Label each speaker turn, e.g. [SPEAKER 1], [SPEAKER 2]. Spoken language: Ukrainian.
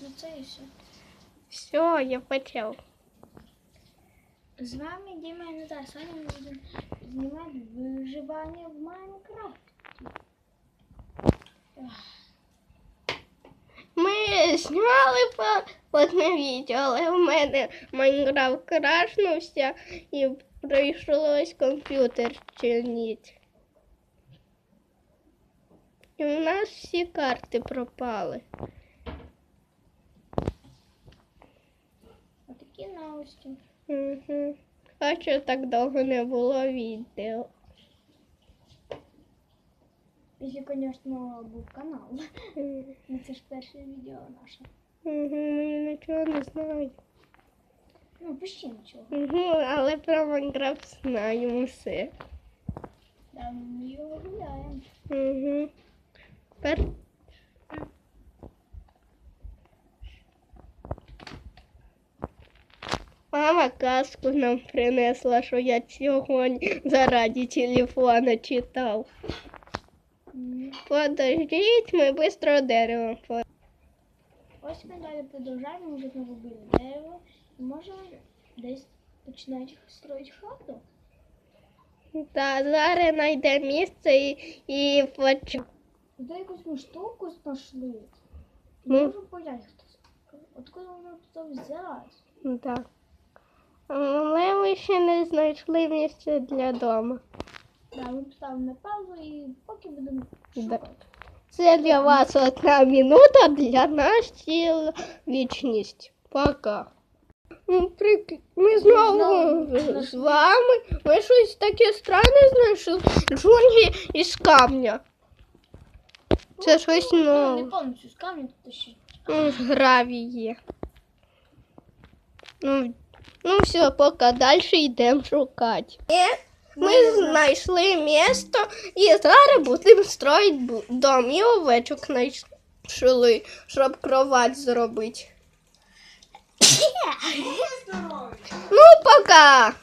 [SPEAKER 1] просто це і все.
[SPEAKER 2] Все, я почав.
[SPEAKER 1] З вами Діма і Назар. Сьогодні ми будемо знімати виживання в Майнкрафті.
[SPEAKER 2] Ми зняли по- одне відео, але в мене Майнкрафт крашнувся і прийшлось комп'ютер чинити. І в нас всі карти пропали.
[SPEAKER 1] Новості.
[SPEAKER 2] Угу. А що так довго не було відео?
[SPEAKER 1] Якщо, звісно, був канал.
[SPEAKER 2] Угу.
[SPEAKER 1] Ну, Це ж перше відео наше.
[SPEAKER 2] Ми нічого не знаю.
[SPEAKER 1] Ну, почти нічого.
[SPEAKER 2] Угу, але про Майнкрафт знаємо все.
[SPEAKER 1] Ми його гуляємо.
[SPEAKER 2] Угу. Тепер Мама казку нам принесла, що я сьогодні заради телефона читав. Подождіть, ми швидко дерево.
[SPEAKER 1] Ось ми далі продовжаємо, ми вже наробили дерево. І можемо десь починати строїти хату.
[SPEAKER 2] Та зараз знайде місце і, і почу.
[SPEAKER 1] Туди якусь штуку знайшли.
[SPEAKER 2] Ну.
[SPEAKER 1] Не поняти, хто. Откуда вона тут взялась?
[SPEAKER 2] Ну, Так. Але ми ще не знайшли місце для дому.
[SPEAKER 1] Да, ми поставимо на паузу і поки будемо шукати.
[SPEAKER 2] Це для вас одна минута, для нас ціла вічність. Пока. Ну, Ми знову з вами. Ми щось таке странне знайшли. Джунглі із камня. Це щось
[SPEAKER 1] Ну, Не повністю з камня, тут ще.
[SPEAKER 2] Ну, гравій є. Ну, ну все, поки далі йдемо шукати. Ми знайшли місто і зараз будемо строїти дом. І овечок знайшли, щоб кровать зробити. Ну, пока!